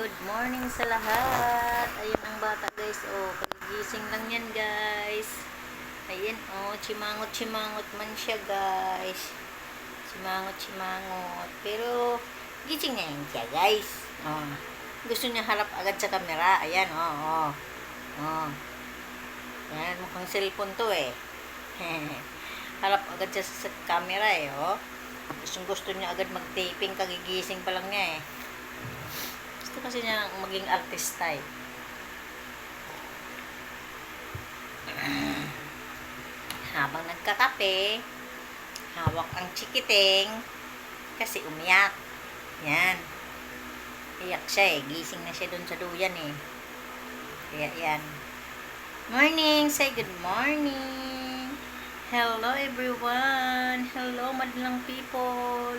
Good morning sa lahat. Ayun ang bata guys. Oh, pagigising lang yan guys. Ayun oh, chimangot chimangot man siya guys. Chimangot chimangot. Pero gising na yan siya guys. Oh. Gusto niya harap agad sa camera. Ayan oh, oh. Oh. Yan, mukhang cellphone to eh. harap agad siya sa camera eh, oh. Gusto niya agad mag-taping, kagigising pa lang niya eh. Gusto kasi niya maging artista eh. Habang nagkakape, hawak ang chikiting, kasi umiyak. Yan. Iyak siya eh. Gising na siya dun sa duyan eh. Kaya yan. Morning! Say good morning! Hello everyone! Hello madlang people!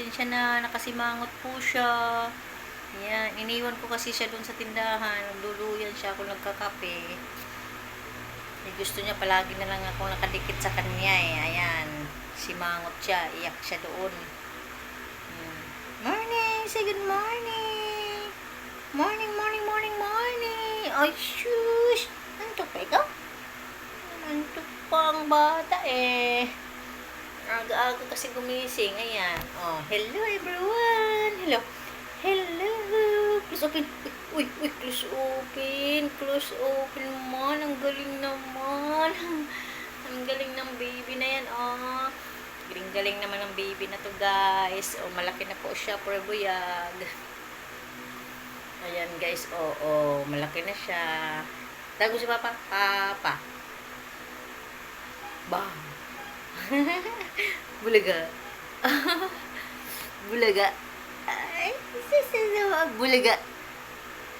Pasensya na, nakasimangot po siya. Yan, iniwan ko kasi siya doon sa tindahan. Nagduluyan siya ako nagkakape. Eh, gusto niya palagi na lang ako nakadikit sa kanya eh. Ayan, simangot siya, iyak siya doon. Yan. Morning! Say good morning! Morning, morning, morning, morning! Ay, shush! Antok pa ikaw? Antok pa ang bata eh. Aga-aga kasi gumising. Ayan. Oh, hello everyone. Hello. Hello. Close open. Uy, uy, close open. Close open man. Ang galing naman. Ang galing ng baby na yan, oh. Galing-galing naman ng baby na to, guys. Oh, malaki na po siya, for. Ayan, guys. Oh, oh, malaki na siya. Tago si Papa. Papa. Bang. Bulaga. Bulaga. Ay. Bulaga.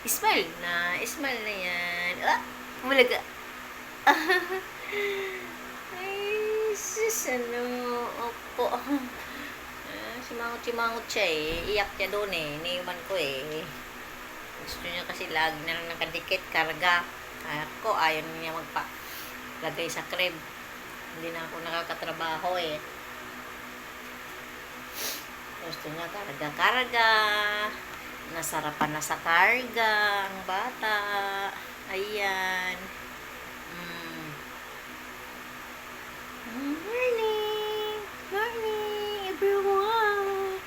Smile na. Smile na yan. Ah, bulaga. Ay, sus. Opo. Ah, simangot-simangot siya eh. Iyak niya doon eh. Iniwan ko eh. Gusto niya kasi lagi na lang nakadikit, karga. Ako, ayaw niya magpa lagay sa crib. Hindi na ako nakakatrabaho eh. Gusto niya karga-karga. Nasarapan na sa karga ang bata. Ayan. Mm. Morning! Morning, everyone!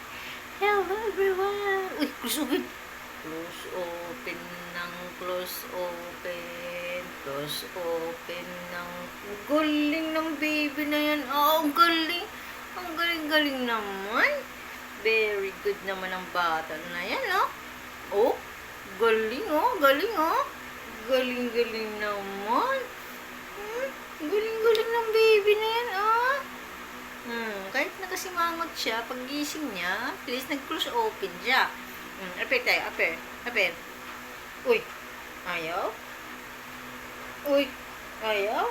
Hello, everyone! Uy, close open! Close open ng close open. Close open ng... Galing ng baby na yan. Oh, galing! Ang galing-galing naman. Very good naman ang bata na yan, no? Oh, galing, oh. Galing, oh. Galing-galing naman. Hmm, galing-galing ng baby na yan, ah. Hmm, kahit nakasimangot siya, pag gising niya, at least nag-close open siya. Hmm, apir tayo, apir. Apir. Uy, ayaw? Ayaw?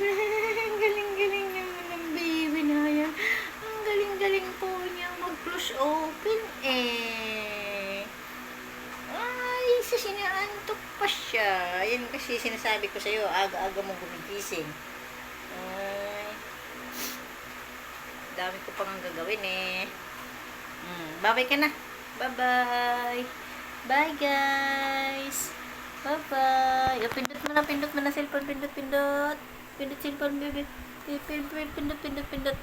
Ang galing-galing naman ng baby na yan. Ang galing-galing po niya mag-close open eh. Ay, sinaantok pa siya. Yan kasi sinasabi ko sa'yo, aga-aga mo gumigising. Ay, dami ko pang gagawin eh. Mm, bye-bye ka na. Bye-bye. Bye, guys. Bye-bye. Oh, pindot mo na, pindot mo na cellphone. Pindot, pindot. Pindot cellphone, baby. Pindot, pindot, pindot, pindot.